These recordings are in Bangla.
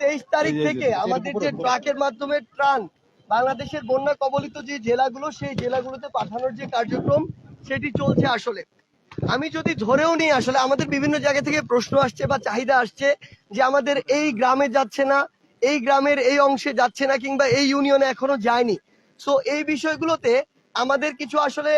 তেইশ তারিখ থেকে আমাদের যে ট্রাকের মাধ্যমে ত্রাণ বাংলাদেশের বন্যা কবলিত যে জেলাগুলো সেই জেলাগুলোতে পাঠানোর যে কার্যক্রম সেটি চলছে আসলে। আমি যদি ধরেও নিই আসলে আমাদের বিভিন্ন জায়গা থেকে প্রশ্ন আসছে বা চাহিদা আসছে যে আমাদের এই গ্রামে যাচ্ছে না এই গ্রামের এই অংশে যাচ্ছে না কিংবা এই ইউনিয়নে এখনও যায়নি। সো এই বিষয়গুলোতে আমাদের কিছু আসলে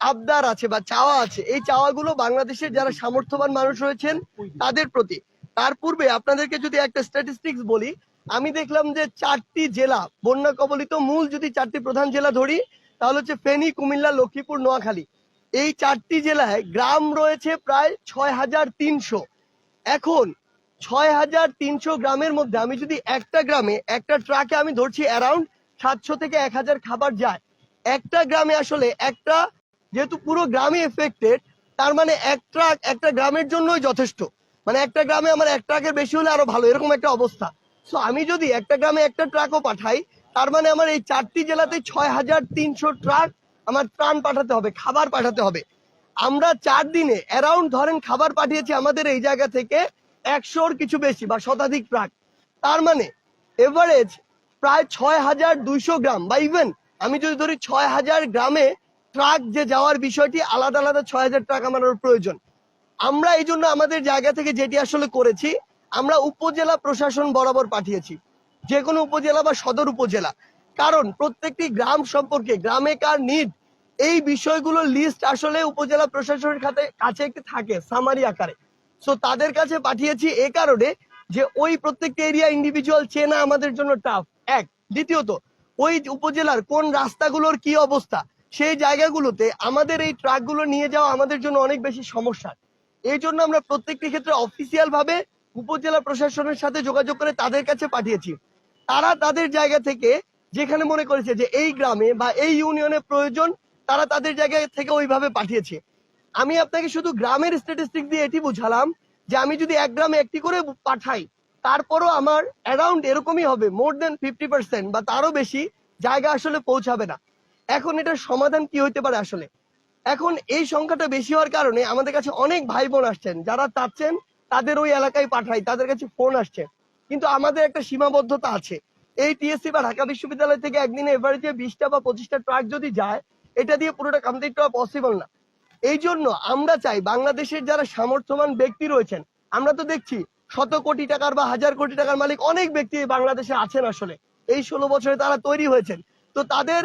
আবদার আছে বা চাওয়া আছে। এই চাওয়াগুলো বাংলাদেশের যারা সামর্থ্যবান মানুষ রয়েছেন তাদের প্রতি। তার পূর্বে আপনাদেরকে যদি একটা স্ট্যাটিস্টিক্স বলি, আমি দেখলাম যে চারটি জেলা, বন্যা কবলিত মূল যদি চারটি প্রধান জেলা ধরি, তাহলে হচ্ছে ফেনী, কুমিল্লা, লক্ষ্মীপুর, নোয়াখালী। এই চারটি জেলায় গ্রাম রয়েছে প্রায় ছয় হাজার তিনশো। এখন ছয় হাজার তিনশো গ্রামের মধ্যে আমি যদি একটা গ্রামে, একটা ট্রাকে আমি ধরছি অ্যারাউন্ড সাতশো থেকে এক হাজার খাবার যায়। একটা গ্রামে আসলে একটা, যেহেতু পুরো গ্রামে এফেক্টেড তার মানে এক ট্রাক একটা গ্রামের জন্যই যথেষ্ট। মানে একটা গ্রামে আমার এক ট্রাকের বেশি হলে আরও ভালো, এরকম একটা অবস্থা। সো আমি যদি একটা গ্রামে একটা ট্রাকও পাঠাই, তার মানে আমার এই চারটি জেলাতে ছয় হাজার তিনশো ট্রাক আমার ত্রাণ পাঠাতে হবে, খাবার পাঠাতে হবে। আমরা চার দিনে অ্যারাউন্ড ধরেন খাবার পাঠিয়েছি আমাদের এই জায়গা থেকে একশোর কিছু বেশি বা শতাধিক ট্রাক। তার মানে এভারেজ প্রায় ছয় হাজার দুইশো গ্রাম বা ইভেন আমি যদি ধরি ছয় হাজার গ্রামে ট্রাক যে যাওয়ার বিষয়টি আলাদা আলাদা ছয় হাজার ট্রাক আমার প্রয়োজন। আমরা এই জন্য আমাদের জায়গা থেকে যেটি আসলে করেছি, আমরা উপজেলা প্রশাসন বরাবর পাঠিয়েছি। যে কোনো উপজেলা বা সদর উপজেলা। কারণ প্রত্যেকটি গ্রাম সম্পর্কে গ্রামে কার নিড এই বিষয়গুলোর লিস্ট আসলে উপজেলা প্রশাসনের খাতে কাছে একটি থাকে সামারি আকারে। সো তাদের কাছে পাঠিয়েছি এ কারণে যে ওই প্রত্যেকটি এরিয়া ইন্ডিভিজুয়াল চেনা আমাদের জন্য টাফ এক, দ্বিতীয়ত, ওই উপজেলার কোন রাস্তাগুলোর কি অবস্থা, সেই জায়গাগুলোতে আমাদের এই ট্রাকগুলো নিয়ে যাওয়া আমাদের জন্য অনেক বেশি সমস্যা। এই জন্য আমরা প্রত্যেকটি ক্ষেত্রে অফিসিয়াল ভাবে উপজেলা প্রশাসনের সাথে যোগাযোগ করে তাদের কাছে পাঠিয়েছি। তারা তাদের জায়গা থেকে যেখানে মনে করেছে যে এই গ্রামে বা এই ইউনিয়নে প্রয়োজন, তারা তাদের জায়গা থেকে ওইভাবে পাঠিয়েছে। আমি আপনাকে শুধু গ্রামের স্ট্যাটিস্টিক দিয়ে এটি বুঝালাম যে আমি যদি এক গ্রামে একটি করে পাঠাই, তারপরও আমার অ্যারাউন্ড এরকমই হবে মোর দেন ফিফটি পার্সেন্ট বা তারও বেশি জায়গা আসলে পৌঁছাবে না। এখন এটার সমাধান কি হইতে পারে আসলে? এখন এই সংখ্যাটা বেশি হওয়ার কারণে আমাদের কাছে অনেক ভাই বোন আসছেন, যারা চাচ্ছেন তাদের ওই এলাকায় পাঠাই, তাদের কাছে ফোন আসছে। কিন্তু আমাদের একটা সীমাবদ্ধতা আছে। এই টিএসসি বা ঢাকা বিশ্ববিদ্যালয় থেকে একদিনে এভারেজে বিশটা বা পঁচিশটা ট্রাক যদি যায়, এটা দিয়ে পুরোটা কমপ্লিট করা পসিবল না। এই জন্য আমরা চাই বাংলাদেশের যারা সামর্থ্যবান ব্যক্তি রয়েছেন, আমরা তো দেখছি শত কোটি টাকার বা হাজার কোটি টাকার মালিক অনেক ব্যক্তি বাংলাদেশে আছেন আসলে। এই ষোলো বছরে তারা তৈরি হয়েছেন। তো তাদের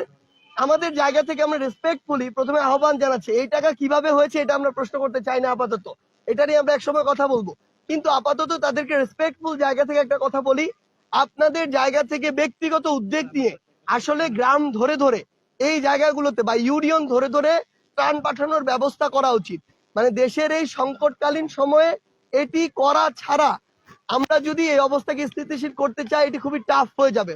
আমাদের জায়গা থেকে আমরা রেসপেক্টফুলি প্রথমে আহ্বান জানাচ্ছি, এই টাকা কীভাবে হয়েছে এটা আমরা প্রশ্ন করতে চাই না আপাতত। এটা নিয়ে আমরা একসময় কথা বলব। কিন্তু আপাতত তাদেরকে রেসপেক্টফুল জায়গা থেকে একটা কথা বলি, আপনাদের জায়গা থেকে ব্যক্তিগত উদ্যোগ নিয়ে আসলে গ্রাম ধরে ধরে এই জায়গাগুলোতে বা ইউনিয়ন ধরে ধরে ত্রাণ পাঠানোর ব্যবস্থা করা উচিত। মানে দেশের এই সংকটকালীন সময়ে এটি করা ছাড়া আমরা যদি এই অবস্থাকে স্থিতিশীল করতে চাই, এটি খুবই টাফ হয়ে যাবে।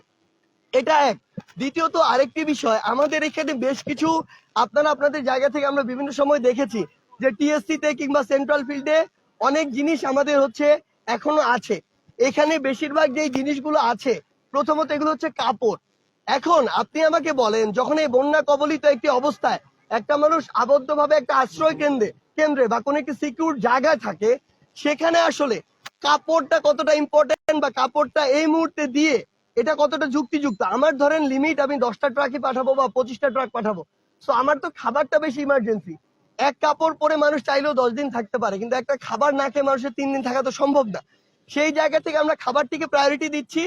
এটা এক। দ্বিতীয়ত আরেকটি বিষয়, আমাদের এখানে বেশ কিছু আপনারা আপনাদের জায়গা থেকে আমরা বিভিন্ন সময় দেখেছি যে টিএসসি তে কিংবা সেন্ট্রাল ফিল্ডে অনেক জিনিস আমাদের হচ্ছে এখনও আছে। এখানে বেশিরভাগ যেই জিনিসগুলো আছে, প্রথমত এগুলো হচ্ছে কাপড়। এখন আপনি আমাকে বলেন, যখন এই বন্যা কবলিত একটি অবস্থায় একটা মানুষ আবদ্ধভাবে একটা আশ্রয় কেন্দ্রে কেন্দ্রে বা কোনো একটি সিকিউর জায়গায় থাকে, সেখানে আসলে কাপড়টা কতটা ইম্পর্টেন্ট বা কাপড়টা এই মুহূর্তে দিয়ে এটা কতটা যুক্তিযুক্ত? আমার ধরেন লিমিট আমি দশটা ট্রাকই পাঠাবো বা পঁচিশটা ট্রাক পাঠাবো। সো আমার তো খাবারটা বেশি ইমার্জেন্সি এক কাপড় পরে মানুষ চাইলেও দশ দিন থাকতে পারে, কিন্তু একটা খাবার না খেয়ে মানুষের তিন দিন থাকা তো সম্ভব না। সেই জায়গা থেকে আমরা খাবারটিকে প্রায়োরিটি দিচ্ছি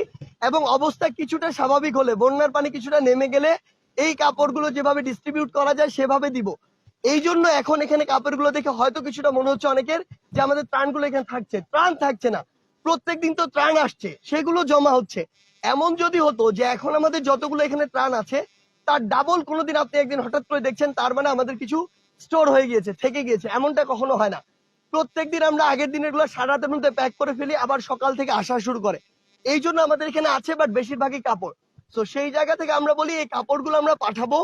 এবং অবস্থা কিছুটা স্বাভাবিক হলে, বন্যার পানি কিছুটা নেমে গেলে এই কাপড়গুলো যেভাবে ডিস্ট্রিবিউট করা যায় সেভাবে দিব। এই জন্য এখন এখানে কাপড়গুলো দেখে হয়তো কিছুটা মনে হচ্ছে অনেকের যে আমাদের ত্রাণগুলো এখানে থাকছে। ত্রাণ থাকছে না। প্রত্যেকদিন তো ত্রাণ আসছে, সেগুলো জমা হচ্ছে। এমন যদি হতো যে এখন আমাদের যতগুলো এখানে ত্রাণ আছে, তার ডাবল কোনোদিন আপনি একদিন হঠাৎ করে দেখছেন, তার মানে আমাদের কিছু স্টোর হয়ে গিয়েছে, থেকে গিয়েছে। এমনটা কখনো হয় না। প্রত্যেকদিন আমরা আগের দিনেরগুলো সারা মধ্যে প্যাক করে ফেলি, আবার সকাল থেকে আসা শুরু করে। এই জন্য আমাদের এখানে আছে বাট বেশিরভাগই কাপড়। তো সেই জায়গা থেকে আমরা বলি, এই কাপড়গুলো আমরা পাঠাবো।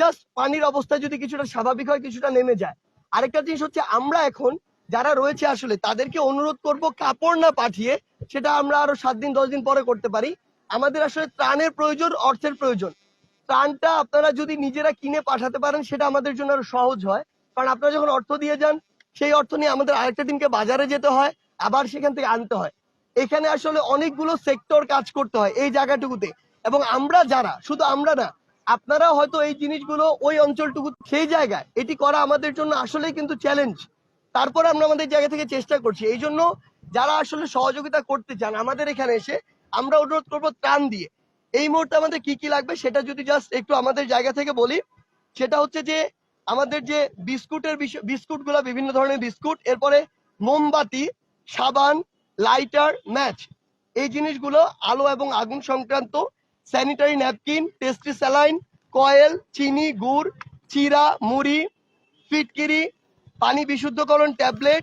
জাস্ট পানির অবস্থা যদি কিছুটা স্বাভাবিক হয়, কিছুটা নেমে যায়। আরেকটা জিনিস হচ্ছে, আমরা এখন যারা রয়েছে আসলে, তাদেরকে অনুরোধ করব কাপড় না পাঠিয়ে সেটা আমরা আরও সাত দিন, দশ দিন পরে করতে পারি। আমাদের আসলে ত্রাণের প্রয়োজন, অর্থের প্রয়োজন। ত্রাণটা আপনারা যদি নিজেরা কিনে পাঠাতে পারেন, সেটা আমাদের জন্য আরও সহজ হয়। কারণ আপনারা যখন অর্থ দিয়ে যান, সেই অর্থ নিয়ে আমাদের আরেকটা দিনকে বাজারে যেতে হয়, আবার সেখান থেকে আনতে হয়। এখানে আসলে অনেকগুলো সেক্টর কাজ করতে হয় এই জায়গাটুকুতে। এবং আমরা যারা, শুধু আমরা না, আপনারা হয়তো এই জিনিসগুলো ওই অঞ্চলটুকু, সেই জায়গায়, এটি করা আমাদের জন্য আসলেই কিন্তু চ্যালেঞ্জ তারপর আমরা আমাদের জায়গা থেকে চেষ্টা করছি। এই জন্য যারা আসলে সহযোগিতা করতে চান, আমাদের এখানে এসে আমরা অনুরোধ করব ত্রাণ দিয়ে। এই মুহূর্তে আমাদের কি কি লাগবে সেটা যদি জাস্ট একটু আমাদের জায়গা থেকে বলি, সেটা হচ্ছে যে আমাদের যে বিস্কুটের বিষয় বিস্কুটগুলা বিভিন্ন ধরনের বিস্কুট, এরপরে মোমবাতি, সাবান, লাইটার, ম্যাচ। এই জিনিসগুলো আলো এবং আগুন সংক্রান্ত, sanitary napkin tasty saline, coil, চিনি, গুড়, চিরা, মুড়ি, ফিটকিরি, পানি বিশুদ্ধকরণ ট্যাবলেট,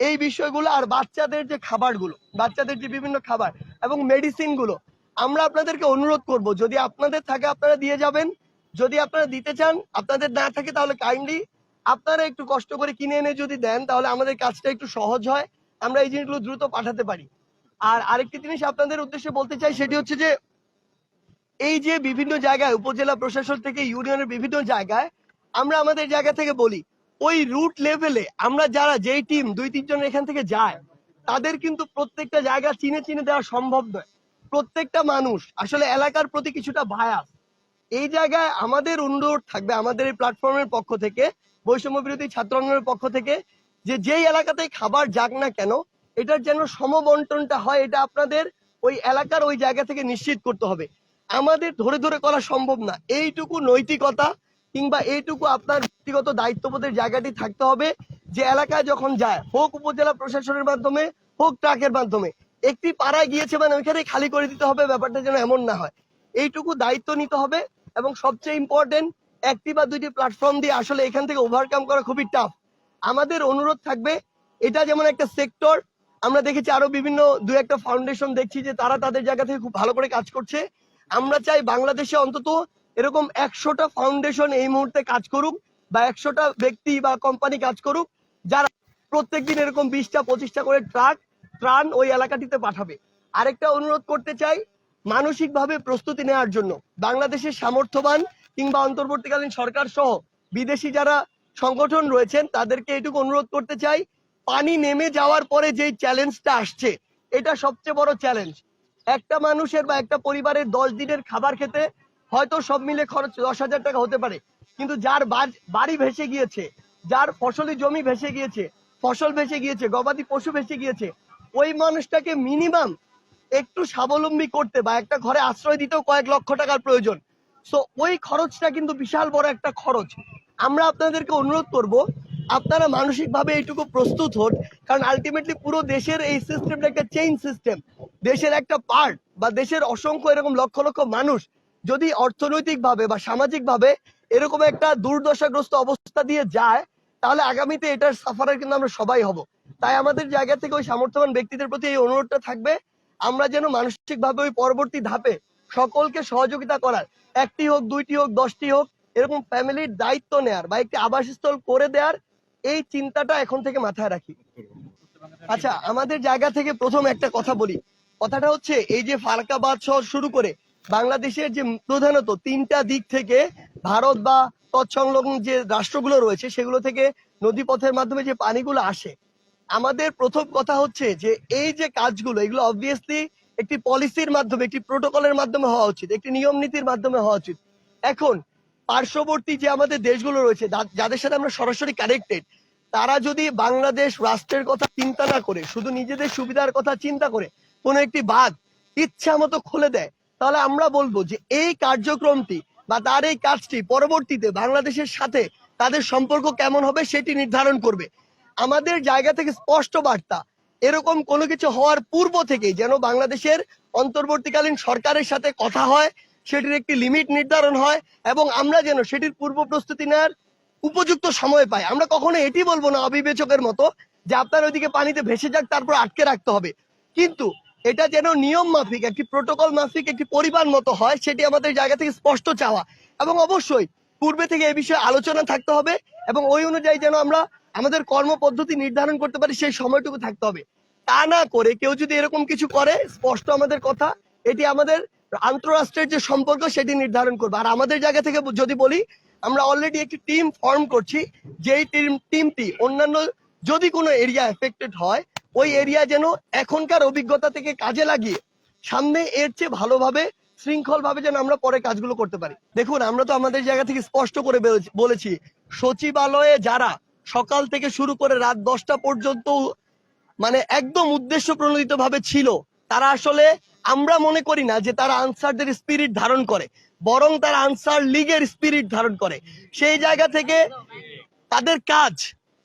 এই বিষয়গুলো আর বাচ্চাদের যে খাবারগুলো, বাচ্চাদের যে বিভিন্ন খাবার এবং মেডিসিনগুলো। আমরা আপনাদেরকে অনুরোধ করব, যদি আপনাদের থাকে আপনারা দিয়ে যাবেন। যদি আপনারা দিতে চান, আপনাদের না থাকে তাহলে কাইন্ডলি আপনারা একটু কষ্ট করে কিনে এনে যদি দেন, তাহলে আমাদের কাজটা একটু সহজ হয়। আমরা এই জিনিসগুলো দ্রুত পাঠাতে পারি। আর আরেকটি জিনিস আপনাদের উদ্দেশ্যে বলতে চাই, সেটি হচ্ছে যে, এই যে বিভিন্ন জায়গায়, উপজেলা প্রশাসন থেকে ইউনিয়নের বিভিন্ন জায়গায়, আমরা আমাদের জায়গা থেকে বলি, ওই রুট লেভেলে আমরা যারা, যেই টিম দুই তিনজন এখান থেকে যায় তাদের কিন্তু প্রত্যেকটা জায়গা চিনে চিনে দেওয়া সম্ভব নয়। প্রত্যেকটা মানুষ, আসলে এলাকার প্রতি কিছুটা ভায়াস এই জায়গায় আমাদের অনুরোধ থাকবে আমাদের এই প্ল্যাটফর্মের পক্ষ থেকে, বৈষম্য বিরোধী ছাত্র পক্ষ থেকে, যে যেই এলাকাতেই খাবার যাক না কেন, এটার যেন সমবন্টনটা হয়, এটা আপনাদের ওই এলাকার ওই জায়গা থেকে নিশ্চিত করতে হবে। আমাদের ধরে ধরে করা সম্ভব না। এইটুকু নৈতিকতা কিংবা এইটুকু আপনার ব্যক্তিগত দায়িত্ববোধের জায়গাটি থাকতে হবে। যে এলাকায় যখন যায়, হোক উপজেলা প্রশাসনের মাধ্যমে, হোক ট্রাকের মাধ্যমে, একটি পাড়ায় গিয়েছে মানে ওইখানে খালি করে দিতে হবে, ব্যাপারটা যেন এমন না হয়। এইটুকু দায়িত্ব নিতে হবে এবং সবচেয়ে ইম্পর্টেন্ট একটি বা দুইটি প্ল্যাটফর্ম দিয়ে আসলে এখান থেকে ওভারকাম করা খুবই টাফ আমাদের অনুরোধ থাকবে, এটা যেমন একটা সেক্টর আমরা দেখেছি আরও বিভিন্ন দু একটা ফাউন্ডেশন দেখছি যে তারা তাদের জায়গা থেকে খুব ভালো করে কাজ করছে। আমরা চাই বাংলাদেশে অন্তত এরকম একশোটা ফাউন্ডেশন এই মুহূর্তে কাজ করুক বা একশোটা ব্যক্তি বা কোম্পানি কাজ করুক। যারা প্রত্যেকদিন এরকম বিশটা, পঁচিশটা করে ট্রাক ত্রাণ ওই এলাকাটিতে পাঠাবে। আরেকটা অনুরোধ করতে চাই, মানসিকভাবে প্রস্তুতি নেওয়ার জন্য। বাংলাদেশের সামর্থ্যবান কিংবা অন্তর্বর্তীকালীন সরকার সহ বিদেশি যারা সংগঠন রয়েছেন, তাদেরকে এটুকু অনুরোধ করতে চাই, পানি নেমে যাওয়ার পরে যেই চ্যালেঞ্জটা আসছে, এটা সবচেয়ে বড় চ্যালেঞ্জ। একটা মানুষের বা একটা পরিবারের দশ দিনের খাবার খেতে হয়তো সব মিলে খরচ দশ হাজার টাকা হতে পারে, কিন্তু যার বাড়ি ভেসে গিয়েছে যার ফসলি জমি ভেসে গিয়েছে, ফসল ভেসে গিয়েছে, গবাদি পশু ভেসে গিয়েছে, ওই মানুষটাকে মিনিমাম একটু স্বাবলম্বী করতে বা একটা ঘরে আশ্রয় দিতেও কয়েক লক্ষ টাকার প্রয়োজন। সো ওই খরচটা কিন্তু বিশাল বড় একটা খরচ। আমরা আপনাদেরকে অনুরোধ করব, আপনারা মানসিকভাবে এইটুকু প্রস্তুত হন, কারণ আলটিমেটলি পুরো দেশের এই সিস্টেমটা একটা চেইন সিস্টেম দেশের একটা পার্ট বা দেশের অসংখ্য এরকম লক্ষ লক্ষ মানুষ যদি অর্থনৈতিকভাবে বা সামাজিকভাবে এরকম একটা দুর্দশাগ্রস্ত অবস্থা দিয়ে যায়, তাহলে আগামীতে এটার সাফারার কিন্তু আমরা সবাই হব। তাই আমাদের জায়গা থেকে ওই সামর্থ্যবান ব্যক্তিদের প্রতি এই অনুরোধটা থাকবে, আমরা যেন মানসিকভাবে ওই পরবর্তী ধাপে সকলকে সহযোগিতা করার, একটি হোক, দুইটি হোক, দশটি হোক, এরকম ফ্যামিলির দায়িত্ব নেয়ার বা একটি আবাসস্থল করে দেওয়ার এই চিন্তাটা এখন থেকে মাথায় রাখি। আচ্ছা আমাদের জায়গা থেকে প্রথম একটা কথা বলি। কথাটা হচ্ছে, এই যে ফারাকাবাদ শহর শুরু করে বাংলাদেশের যে প্রধানত তিনটা দিক থেকে ভারত বা তৎসংলগ্ন যে রাষ্ট্রগুলো রয়েছে, সেগুলো থেকে নদীপথের মাধ্যমে যে পানিগুলো আসে, আমাদের প্রথম কথা হচ্ছে যে এই যে কাজগুলো, এগুলো অবভিয়াসলি একটি পলিসির মাধ্যমে, একটি প্রোটোকলের মাধ্যমে হওয়া উচিত, একটি নিয়ম নীতির মাধ্যমে হওয়া উচিত। এখন, পার্শ্ববর্তী যে আমাদের দেশগুলো রয়েছে যাদের সাথে আমরা সরাসরি কানেক্টেড তারা যদি বাংলাদেশ রাষ্ট্রের কথা চিন্তা না করে, শুধু নিজেদের সুবিধার কথা চিন্তা করে, কোনো একটি বাঁধ ইচ্ছা মতো খুলে দেয়, তাহলে আমরা বলব যে এই কার্যক্রমটি বা তার এই কাজটি পরবর্তীতে বাংলাদেশের সাথে তাদের সম্পর্ক কেমন হবে সেটি নির্ধারণ করবে। আমাদের জায়গা থেকে স্পষ্ট বার্তা, এরকম কোনো কিছু হওয়ার পূর্ব থেকেই যেন বাংলাদেশের অন্তর্বর্তীকালীন সরকারের সাথে কথা হয়, সেটির একটি লিমিট নির্ধারণ হয় এবং আমরা যেন সেটির পূর্ব প্রস্তুতি নেওয়ার উপযুক্ত সময় পাই। আমরা কখনো এটি বলব না অবিবেচকের মতো যে আপনার ওইদিকে পানিতে ভেসে যাক, তারপর আটকে রাখতে হবে। কিন্তু এটা যেন নিয়ম মাফিক, একটি প্রোটোকল মাফিক, একটি পরিবার মতো হয়, সেটি আমাদের জায়গা থেকে স্পষ্ট চাওয়া। এবং অবশ্যই পূর্বে থেকে এ বিষয়ে আলোচনা থাকতে হবে এবং ওই অনুযায়ী যেন আমরা আমাদের কর্মপদ্ধতি নির্ধারণ করতে পারি, সেই সময়টুকু থাকতে হবে। তা না করে কেউ যদি এরকম কিছু করে, স্পষ্ট আমাদের কথা, এটি আমাদের আন্তরাষ্ট্রের যে সম্পর্ক, সেটি নির্ধারণ করবে। আর আমাদের জায়গা থেকে যদি বলি, আমরা অলরেডি একটি টিম ফর্ম করছি, যেই টিম টিমটি অন্যান্য যদি কোনো এরিয়া এফেক্টেড হয় ওই এরিয়া যেন এখনকার অভিজ্ঞতা থেকে কাজে লাগিয়ে সামনে এর চেয়ে ভালোভাবে শৃঙ্খল ভাবে যেন আমরা পরে কাজগুলো করতে পারি। দেখুন, আমরা তো আমাদের জায়গা থেকে স্পষ্ট করে বলেছি, সচিবালয়ে যারা সকাল থেকে শুরু করে রাত দশটা পর্যন্ত মানে একদম উদ্দেশ্য প্রণোদিত ভাবে ছিল, তারা আসলে আমরা মনে করি না যে তারা আনসারদের স্পিরিট ধারণ করে, বরং তারা আনসার লীগের স্পিরিট ধারণ করে। সেই জায়গা থেকে তাদের কাজ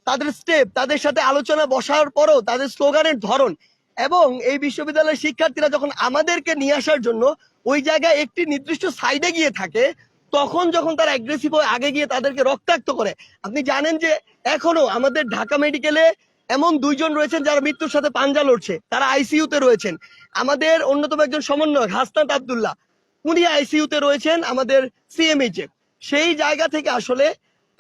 তাদের স্টেপ তাদের সাথে আলোচনা বসার পরও তাদের স্লোগানের ধরন এবং এই বিশ্ববিদ্যালয়ের শিক্ষার্থীরা যখন আমাদেরকে নিয়ে আসার জন্য ওই জায়গায় একটি নির্দিষ্ট সাইডে গিয়ে থাকে, তখন যখন তারা অ্যাগ্রেসিভ হয়ে আগে গিয়ে তাদেরকে রক্তাক্ত করে, আপনি জানেন যে এখনও আমাদের ঢাকা মেডিকেলে এমন দুইজন রয়েছেন যারা মৃত্যুর সাথে পাঞ্জা লড়ছে, তারা আইসিইউতে রয়েছেন। আমাদের অন্যতম একজন সমন্বয়ক হাসনাত আব্দুল্লাহ, উনি আইসিইউতে রয়েছেন আমাদের সিএমএইচ সেই জায়গা থেকে আসলে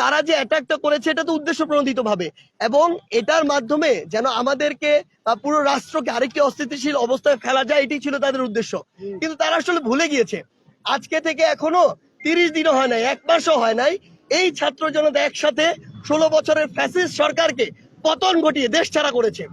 তারা যে অ্যাটাকটা করেছে এটা তো উদ্দেশ্য প্রণোদিত ভাবে এবং এটার মাধ্যমে যেন আমাদেরকে বা পুরো রাষ্ট্রকে আরেকটি অস্থিতিশীল অবস্থায় ফেলা যায় এটি ছিল তাদের উদ্দেশ্য। কিন্তু তারা আসলে ভুলে গিয়েছে। আজকে থেকে এখনও তিরিশ দিনও হয় নাই এক মাসও হয় নাই। এই ছাত্র জনতা একসাথে ষোলো বছরের ফ্যাসিস্ট সরকারকে পতন ঘটিয়ে দেশ ছাড়া করেছে।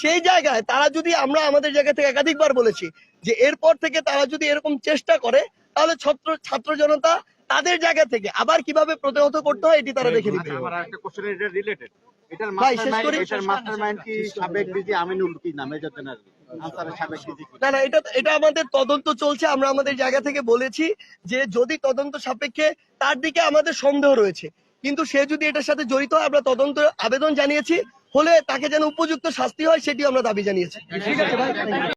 সেই জায়গায় তারা যদি আমরা আমাদের জায়গা থেকে একাধিকবার বলেছি যে এরপর থেকে তারা যদি এরকম চেষ্টা করে তাহলে ছাত্র ছাত্র জনতা তাদের জায়গা থেকে। আবার কীভাবে প্রতিহত করতে হয় এটি তারা দেখে দিবে আমার একটা কোশ্চেন এটা রিলেটেড এটার মাস্টারমাইন্ড এটার মাস্টারমাইন্ড কি সাবেক ডিজি আমিনুল কি না মেজর জেনারেল আনসারের সাবেক ডিজি কি? না না এটা এটা আমাদের তদন্ত চলছে আমরা আমাদের জায়গা থেকে বলেছি যে যদি তদন্ত সাপেক্ষে তার দিকে আমাদের সন্দেহ রয়েছে। কিন্তু সে যদি এটার সাথে জড়িত হয় আমরা তদন্ত আবেদন জানিয়েছি হলে তাকে যেন উপযুক্ত শাস্তি হয় সেটি আমরা দাবি জানিয়েছি। ঠিক আছে ভাই।